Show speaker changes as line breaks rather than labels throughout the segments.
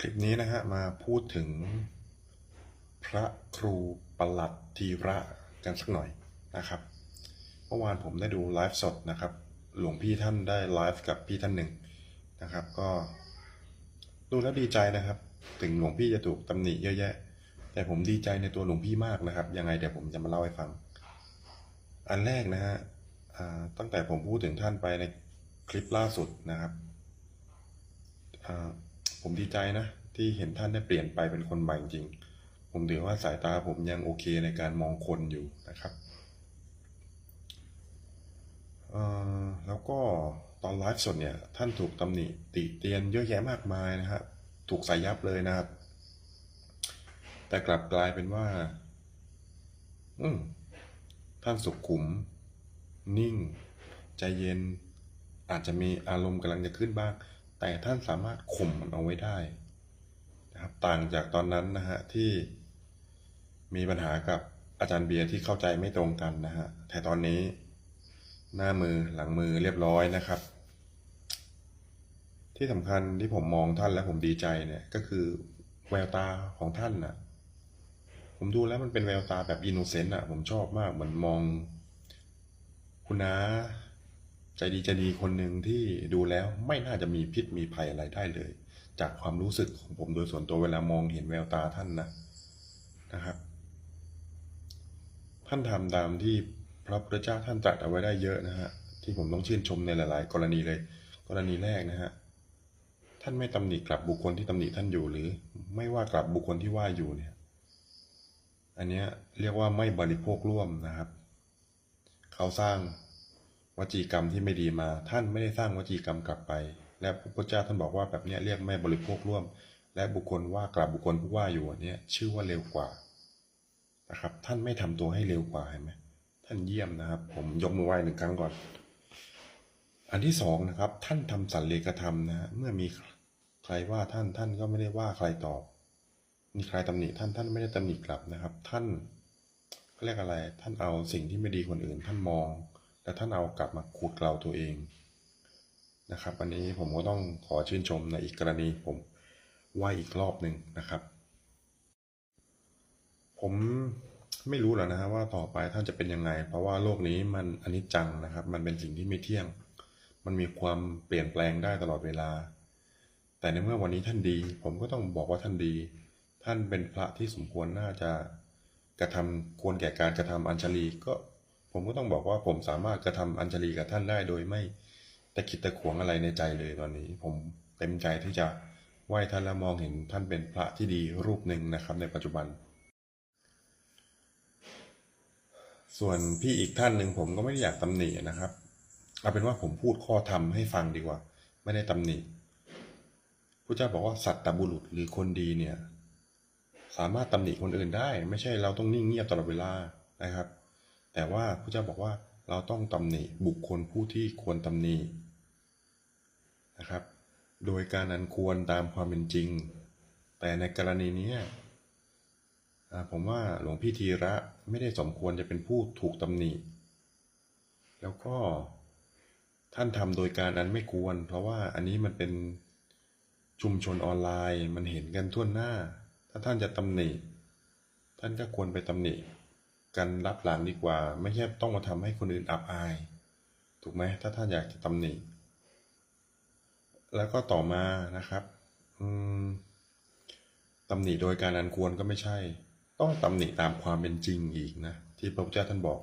คลิปนี้นะฮะมาพูดถึงพระครูประหลัดทีระกันสักหน่อยนะครับ เมื่อวานผมได้ดูไลฟ์สดนะครับ หลวงพี่ท่านได้ไลฟ์กับพี่ท่านหนึ่งนะครับ ก็ดูแล้วดีใจนะครับ ถึงหลวงพี่จะถูกตำหนิเยอะแยะ แต่ผมดีใจในตัวหลวงพี่มากนะครับ ยังไงเดี๋ยวผมจะมาเล่าให้ฟัง อันแรกนะฮะตั้งแต่ผมพูดถึงท่านไปในคลิปล่าสุดนะครับ ผมดีใจนะ ที่เห็นท่านได้เปลี่ยนไปเป็นคนใหม่จริง ผมถือว่าสายตาผมยังโอเคในการมองคนอยู่นะครับเอ่อแล้วก็ตอนไลฟ์สดเนี่ย ท่านถูกตำหนิติเตียนเยอะแยะมากมายนะครับถูกใส่ยับเลยนะครับ แต่กลับกลายเป็นว่า อืมท่านสุขุม นิ่ง ใจเย็น อาจจะมีอารมณ์กำลังจะขึ้นบ้าง แต่ท่านสามารถข่มมันเอาไว้ได้นะครับ ต่างจากตอนนั้นนะฮะที่มีปัญหากับอาจารย์เบียร์ที่เข้าใจไม่ตรงกันนะฮะแต่ตอนนี้ หน้ามือหลังมือเรียบร้อยนะครับ ที่สำคัญที่ผมมองท่านและผมดีใจเนี่ย ก็คือแววตาของท่านน่ะ ผมดูแล้วมันเป็นแววตาแบบอินโนเซนต์อะผมชอบมากเหมือนมอง คุณน้า ใจดีใจดีคนหนึ่งที่ดูแล้วไม่น่าจะมีพิษมีภัยอะไรได้เลย จากความรู้สึกของผมโดยส่วนตัวเวลามองเห็นแววตาท่านนะนะครับ ท่านทำตามที่พระพุทธเจ้าท่านตรัสเอาไว้ได้เยอะนะฮะที่ผมต้องชื่นชมในหลาย ๆ กรณีเลย กรณีแรกนะฮะท่านไม่ตำหนิกลับบุคคลที่ตำหนิท่านอยู่หรือ ไม่ว่ากลับบุคคลที่ว่าอยู่เนี่ย อันเนี้ยเรียกว่าไม่บริโภคร่วมนะครับ เขาสร้าง วจีกรรมที่ไม่ดีมา ท่านไม่ได้สร้างวจีกรรมกลับไป และพระพุทธเจ้าท่านบอกว่าแบบนี้เรียกไม่บริโภคร่วม และบุคคลว่ากลับบุคคลผู้ว่าอยู่นเนี้ยชื่อว่าเร็วกว่านะครับ ท่านไม่ทำตัวให้เร็วกว่าเห็นไหมท่านเยี่ยมนะครับ ผมยกมือไหว้หนึ่งครั้งก่อน อันที่สองนะครับ ท่านทำสันเลขธรรมนะเมื่อมีใครว่าท่านท่านก็ไม่ได้ว่าใครตอบ มีใครตำหนิท่านท่านไม่ได้ตำหนิกลับนะครับ ท่านเขาเรียกอะไร ท่านเอาสิ่งที่ไม่ดีคนอื่น ท่านมอง แล้วท่านเอากลับมาขูดเกลาตัวเองนะครับอันนี้ผมก็ต้องขอชื่นชมในอีกกรณีผมไหว่าอีกรอบหนึ่งนะครับ ผมไม่รู้แล้วนะฮะว่าต่อไปท่านจะเป็นยังไง เพราะว่าโลกนี้มันอนิจจังนะครับ มันเป็นสิ่งที่ไม่เที่ยง มันมีความเปลี่ยนแปลงได้ตลอดเวลา แต่ในเมื่อวันนี้ท่านดี ผมก็ต้องบอกว่าท่านดี ท่านเป็นพระที่สมควรน่าจะกระทำควรแก่การกระทำอัญชลีก็ ผมก็ต้องบอกว่าผมสามารถกระทำอัญชลีกับท่านได้โดยไม่ตะคิดตะขวงอะไรในใจเลยตอนนี้ ผมเต็มใจที่จะไหว้ท่านและมองเห็นท่านเป็นพระที่ดีรูปหนึ่งนะครับ ในปัจจุบัน ส่วนพี่อีกท่านหนึ่งผมก็ไม่ได้อยากตำหนินะครับ เอาเป็นว่าผมพูดข้อธรรมให้ฟังดีกว่า ไม่ได้ตำหนิพระเจ้าบอกว่าสัตตบุรุษหรือคนดีเนี่ย สามารถตำหนิคนอื่นได้ ไม่ใช่เราต้องนิ่งเงียบตลอดเวลานะครับ แต่ว่าพระเจ้าบอกว่าเราต้องตำหนิบุคคลผู้ที่ควรตำหนินะครับ โดยการอันควรตามความเป็นจริง แต่ในกรณีนี้ผมว่าหลวงพี่ธีระไม่ได้สมควรจะเป็นผู้ถูกตำหนิ แล้วก็ท่านทำโดยการอันไม่ควร เพราะว่าอันนี้มันเป็นชุมชนออนไลน์มันเห็นกันทั่วหน้า ถ้าท่านจะตำหนิ ท่านก็ควรไปตำหนิ กันรับหลังดีกว่า ไม่ใช่ต้องมาทำให้คนอื่นอับอาย ถูกไหมถ้าท่านอยากจะตำหนิ แล้วก็ต่อมานะครับ อืมตำหนิโดยการอันควรก็ไม่ใช่ ต้องตำหนิตามความเป็นจริงอีกนะ ที่พระพุทธเจ้าท่านบอก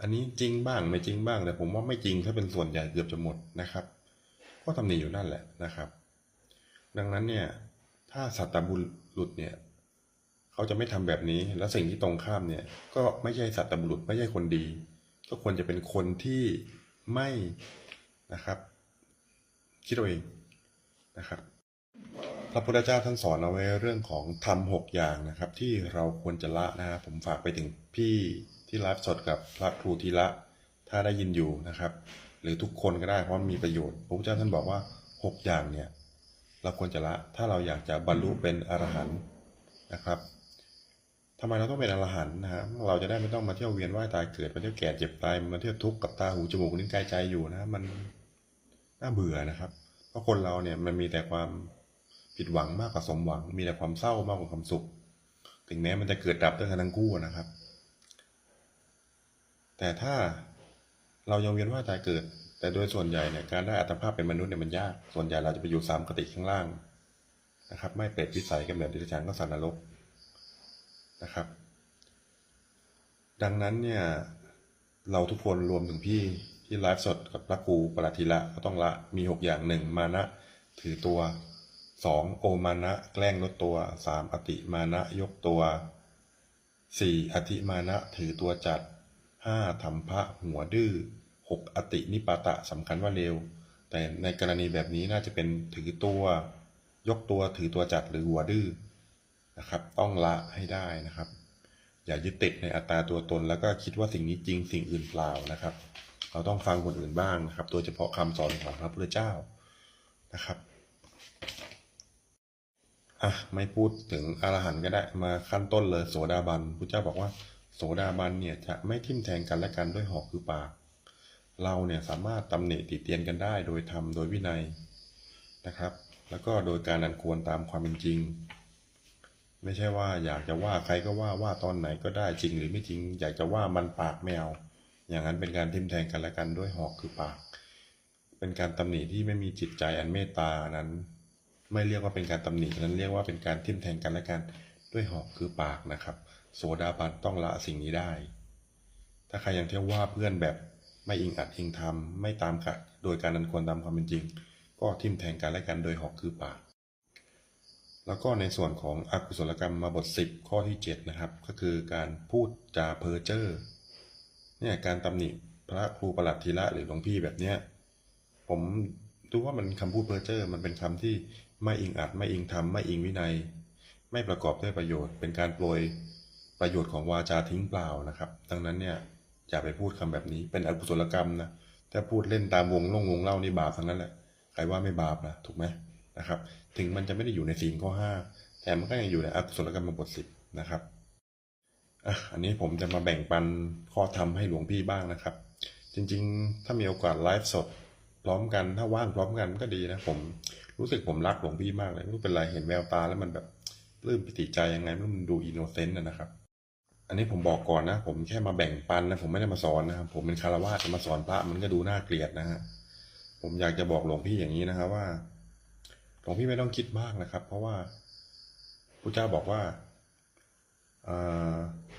อันนี้จริงบ้างไม่จริงบ้าง แต่ผมว่าไม่จริงถ้าเป็นส่วนใหญ่เกือบจะหมดนะครับ ก็ตำหนิอยู่นั่นแหละนะครับ ดังนั้นเนี่ย ถ้าสัตบุรุษเนี่ย เขาจะไม่ทำแบบนี้ แล้วสิ่งที่ตรงข้ามเนี่ย ก็ไม่ใช่สัตบุรุษไม่ใช่คนดี ก็ควรจะเป็นคนที่ไม่นะครับ คิดเอาเองนะครับ พระพุทธเจ้าท่านสอนเอาไว้เรื่องของธรรมหกอย่างนะครับ ที่เราควรจะละนะฮะผมฝากไปถึงพี่ที่ไลฟ์สดกับพระครูธีระถ้าได้ยินอยู่นะครับ หรือทุกคนก็ได้เพราะมีประโยชน์พระพุทธเจ้าท่านบอกว่าหกอย่างเนี่ยเราควรจะละถ้าเราอยากจะบรรลุเป็นอรหันต์นะครับ ทำไมเราต้องเป็นอรหันต์นะฮะเราจะได้ไม่ต้องมาเที่ยวเวียนว่ายตายเกิดมาเที่ยวแก่เจ็บตายมาเที่ยวทุกข์กับตาหูจมูกลิ้นกายใจอยู่นะมันน่าเบื่อนะครับ เพราะคนเราเนี่ยมันมีแต่ความผิดหวังมากกว่าสมหวัง มีแต่ความเศร้ามากกว่าความสุข ถึงแม้มันจะเกิดดับด้วยกันทั้งคู่นะครับ แต่ถ้าเรายังเวียนว่ายตายเกิด แต่โดยส่วนใหญ่เนี่ยการได้อัตภาพเป็นมนุษย์เนี่ยมันยาก ส่วนใหญ่เราจะไปอยู่สามกติข้างล่างนะครับ ไม่เปรตวิสัยกันแบบดิฉันก็สันนรก นะครับ ดังนั้นเนี่ยเราทุกคนรวมถึงพี่ที่ไลฟ์สดกับพระครูปรัติละก็ต้องละมีหกอย่างหนึ่งมานะถือตัวสองโอมานะแกล้งลดตัวสามอติมานะยกตัวสี่อธิมานะถือตัวจัดห้าธรรมพะหัวดื้อหกอตินิปาตะสำคัญว่าเร็ว แต่ในกรณีแบบนี้น่าจะเป็นถือตัว ยกตัวถือตัวจัดหรือหัวดื้อ นะครับ ต้องละให้ได้นะครับ อย่ายึดติดในอัตราตัวตน แล้วก็คิดว่าสิ่งนี้จริงสิ่งอื่นเปล่านะครับ เราต้องฟังคนอื่นบ้างนะครับ โดยเฉพาะคำสอนของพระพุทธเจ้านะครับอะไม่พูดถึงอรหันต์ก็ได้มาขั้นต้นเลยโสดาบันพุทธเจ้าบอกว่า โสดาบันเนี่ยจะไม่ทิ่มแทงกันและกันด้วยหอกคือปาก เราเนี่ยสามารถตำหนิติเตียนกันได้ โดยธรรมโดยวินัยนะครับ แล้วก็โดยการอันควรตามความเป็นจริง ไม่ใช่ว่าอยากจะว่าใครก็ว่าว่าตอนไหนก็ได้จริงหรือไม่จริง อยากจะว่ามันปากแมว อย่างนั้นเป็นการทิมแทงกันและกันด้วยหอกคือปาก เป็นการตำหนิที่ไม่มีจิตใจอันเมตตานั้น ไม่เรียกว่าเป็นการตำหนินั้นเรียกว่าเป็นการทิมแทงกันและกันด้วยหอกคือปากนะครับ โสดาบันต้องละสิ่งนี้ได้ ถ้าใครยังเที่ยวว่าเพื่อนแบบไม่อิงอัดอิงทำไม่ตามกัดโดยการอันควรตามความเป็นจริง ก็ทิมแทงกันและกันโดยหอกคือปาก แล้วก็ในส่วนของอกุศลกรรมมาบท 10 ข้อที่ 7 นะครับ ก็คือการพูดจาเพ้อเจ้อเนี่ยการตำหนิพระครูประหลัดธีระหรือหลวงพี่แบบเนี้ยผมดูว่ามันคำพูดเพ้อเจ้อมันเป็นคำที่ไม่อิงอัดไม่อิงธรรมไม่อิงวินัย ไม่ประกอบด้วยประโยชน์ เป็นการโปรยประโยชน์ของวาจาทิ้งเปล่านะครับ ดังนั้นเนี่ยอย่าไปพูดคำแบบนี้เป็นอกุศลกรรมนะถ้าพูดเล่นตามวงล่งวงเล่านี่บาปทั้งนั้นแหละใครว่าไม่บาปนะถูกไหม นะครับ ถึงมันจะไม่ได้อยู่ในศีลข้อห้าแต่มันก็ยังอยู่ในอกุศลกรรมบทสิบนะครับอะอันนี้ผมจะมาแบ่งปันข้อธรรมให้หลวงพี่บ้างนะครับ จริงๆ ถ้ามีโอกาสไลฟ์สดพร้อมกันถ้าว่างพร้อมกันก็ดีนะ ผมรู้สึกผมรักหลวงพี่มากเลยไม่รู้เป็นไรเห็นแววตาแล้วมันแบบปลื้มปิติใจยังไงไม่รู้มันดูอินโนเซนต์นะครับ อันนี้ผมบอกก่อนนะ ผมแค่มาแบ่งปันนะผมไม่ได้มาสอนนะครับผมเป็นคารวะจะมาสอนพระมันก็ดูน่าเกลียดนะฮะผมอยากจะบอกหลวงพี่อย่างนี้นะครับว่า หลวงพี่ไม่ต้องคิดมากนะครับ เพราะว่าพระเจ้าบอกว่า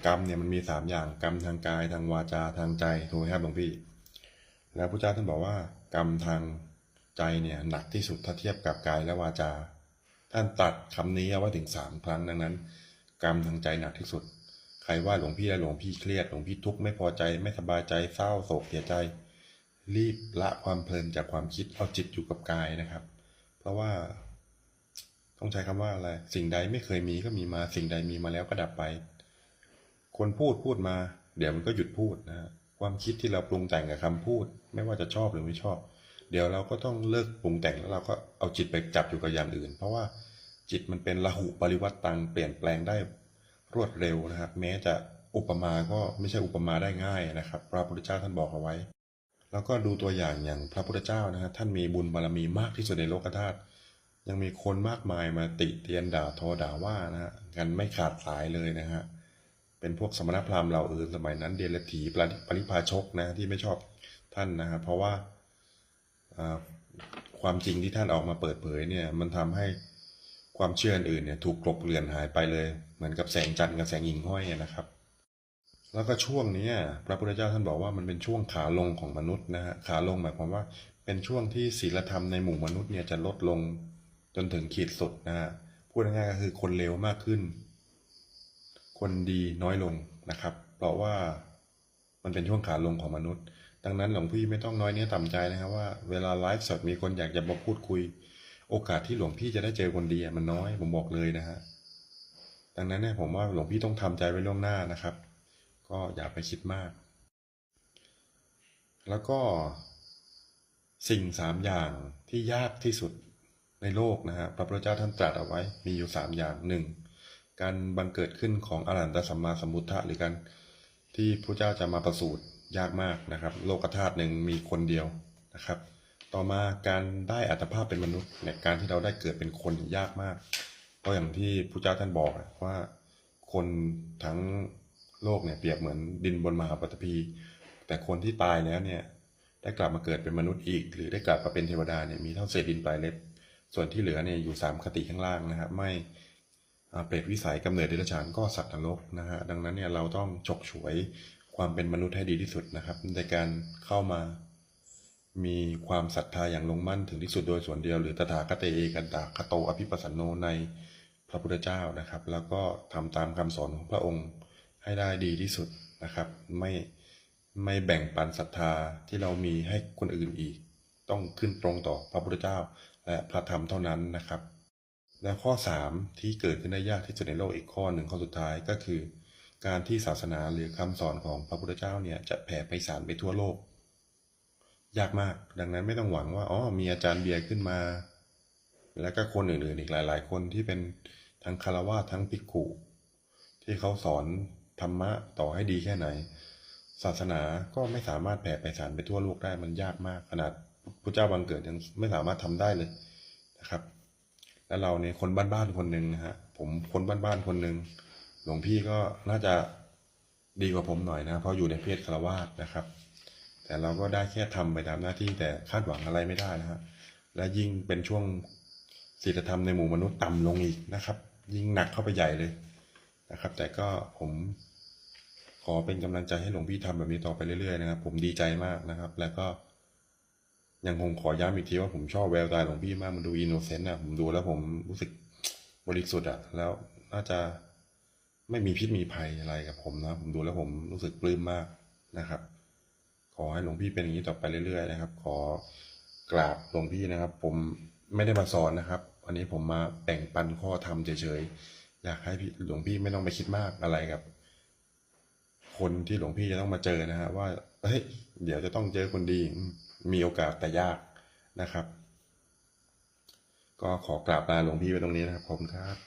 กรรมเนี่ยมันมีสามอย่างกรรมทางกายทางวาจาทางใจถูกไหมครับหลวงพี่ แล้วพระเจ้าท่านบอกว่ากรรมทางใจเนี่ยหนักที่สุดถ้าเทียบกับกายและวาจา ท่านตัดคำนี้เอาไว้ถึงสามครั้งดังนั้น กรรมทางใจหนักที่สุด ใครว่าหลวงพี่และหลวงพี่เครียดหลวงพี่ทุกข์ไม่พอใจไม่สบายใจเศร้าโศกเสียใจ รีบละความเพลินจากความคิดเอาจิตอยู่กับกายนะครับ เพราะว่า ต้องใช้คำว่าอะไร สิ่งใดไม่เคยมีก็มีมา สิ่งใดมีมาแล้วก็ดับไป คนพูดพูดมา เดี๋ยวมันก็หยุดพูดนะฮะความคิดที่เราปรุงแต่งกับคำพูด ไม่ว่าจะชอบหรือไม่ชอบ เดี๋ยวเราก็ต้องเลิกปรุงแต่งแล้วเราก็เอาจิตไปจับอยู่กับอย่างอื่น เพราะว่าจิตมันเป็นละหุปริวัตตังเปลี่ยนแปลงได้รวดเร็วนะครับ แม้จะอุปมาก็ไม่ใช่อุปมาได้ง่ายนะครับ พระพุทธเจ้าท่านบอกเอาไว้ แล้วก็ดูตัวอย่างอย่างพระพุทธเจ้านะฮะท่านมีบุญบารมีมากที่สุดในโลกธาตุยังมีคนมากมายมาติเตียนด่าทอด่าว่านะฮะกันไม่ขาดสายเลยนะฮะเป็นพวกสมณพราหมณ์เหล่าอื่นสมัยนั้นเดลถีปริปริพาชกนะที่ไม่ชอบท่านนะฮะเพราะว่าความจริงที่ท่านออกมาเปิดเผยเนี่ยมันทำให้ความเชื่ออื่นเนี่ยถูกกลบเกลื่อนหายไปเลย เหมือนกับแสงจันทร์กับแสงหิ่งห้อยนะครับ แล้วก็ช่วงนี้พระพุทธเจ้าท่านบอกว่ามันเป็นช่วงขาลงของมนุษย์นะฮะขาลงหมายความว่าเป็นช่วงที่ศีลธรรมในหมู่มนุษย์เนี่ยจะลดลงจนถึงขีดสุดนะฮะพูดง่ายๆก็คือคนเลวมากขึ้น คนดีน้อยลงนะครับ เพราะว่ามันเป็นช่วงขาลงของมนุษย์ ดังนั้นหลวงพี่ไม่ต้องน้อยเนี้ยต่ำใจนะครับว่าเวลาไลฟ์สดมีคนอยากจะมาพูดคุย โอกาสที่หลวงพี่จะได้เจอคนดีมันน้อยผมบอกเลยนะฮะดังนั้นเนี่ยผมว่าหลวงพี่ต้องทำใจไว้ล่วงหน้านะครับ ก็อย่าไปคิดมาก แล้วก็สิ่งสามอย่างที่ยากที่สุดในโลกนะฮะพระพุทธเจ้าท่านตรัสเอาไว้มีอยู่สามอย่างหนึ่งการบังเกิดขึ้นของอรหันตสัมมาสัมพุทธะหรือการที่พระเจ้าจะมาประสูติยากมากนะครับ โลกธาตุหนึ่งมีคนเดียวนะครับ ต่อมาการได้อัตภาพเป็นมนุษย์เนี่ยการที่เราได้เกิดเป็นคนยากมากเพราะอย่างที่พระเจ้าท่านบอกว่าคนทั้ง โลกเนี่ยเปรียบเหมือนดินบนมหาปฐพี แต่คนที่ตายแล้วเนี่ยได้กลับมาเกิดเป็นมนุษย์อีก หรือได้กลับมาเป็นเทวดาเนี่ยมีเท่าเศษดินปลายเล็บ ส่วนที่เหลือเนี่ยอยู่สามคติข้างล่างนะครับไม่เปรตวิสัยกำเนิดเดรัจฉานก็สัตว์นรกนะฮะดังนั้นเนี่ยเราต้องฉกฉวยความเป็นมนุษย์ให้ดีที่สุดนะครับ ในการเข้ามามีความศรัทธาอย่างลงมั่นถึงที่สุดโดยส่วนเดียว หรือตถาคตเอกันตาคโตอภิปัสสโนในพระพุทธเจ้านะครับ แล้วก็ทำตามคำสอนของพระองค์ ให้ได้ดีที่สุดนะครับ ไม่ไม่แบ่งปันศรัทธาที่เรามีให้คนอื่นอีก ต้องขึ้นตรงต่อพระพุทธเจ้า และพระธรรมเท่านั้นนะครับ แล้วข้อ 3 ที่เกิดขึ้นได้ยากที่สุดในโลกอีกข้อหนึ่งข้อสุดท้ายก็คือ การที่ศาสนาหรือคำสอนของพระพุทธเจ้าเนี่ยจะแผ่ไปสารไปทั่วโลก ยากมากดังนั้นไม่ต้องหวังว่าอ๋อมีอาจารย์เบียร์ขึ้นมา แล้วก็คนอื่นๆอีกหลาย ๆ คนที่เป็นทั้งคารวะทั้งภิกขุที่เขาสอน ธรรมะต่อให้ดีแค่ไหน ศาสนาก็ไม่สามารถแผ่ไปสารไปทั่วโลกได้มันยากมาก ขนาดพระเจ้าบังเกิดยังไม่สามารถทำได้เลยนะครับ แล้วเราเนี่ยคนบ้านๆคนหนึ่งนะฮะผมคนบ้านๆคนหนึ่งหลวงพี่ก็น่าจะดีกว่าผมหน่อยนะ เพราะอยู่ในเพศคารวาสนะครับ แต่เราก็ได้แค่ทำไปตามหน้าที่แต่คาดหวังอะไรไม่ได้นะฮะและยิ่งเป็นช่วงศีลธรรมในหมู่มนุษย์ต่ำลงอีกนะครับ ยิ่งหนักเข้าไปใหญ่เลย นะครับ แต่ก็ผมขอเป็นกำลังใจให้หลวงพี่ทำแบบนี้ต่อไปเรื่อยๆนะครับ ผมดีใจมากนะครับ แล้วก็ ยังคงขอย้ำอีกทีว่าผมชอบแววตาหลวงพี่มากมันดูอินโนเซนต์อะผมดูแล้วผมรู้สึกบริสุทธิ์อะ แล้วน่าจะไม่มีพิษมีภัยอะไรกับผมนะ ผมดูแล้วผมรู้สึกปลื้มมากนะครับ ขอให้หลวงพี่เป็นอย่างนี้ต่อไปเรื่อยๆนะครับ ขอกราบหลวงพี่นะครับ ผมไม่ได้มาสอนนะครับ วันนี้ผมมาแบ่งปันข้อธรรมเฉยๆ อยากให้หลวงพี่ไม่ต้องไปคิดมากอะไรกับ คนที่หลวงพี่จะต้องมาเจอนะฮะว่าเฮ้ยเดี๋ยวจะต้องเจอคนดีมีโอกาสแต่ยากนะครับ ก็ขอกราบลาหลวงพี่ไปตรงนี้นะครับผมครับ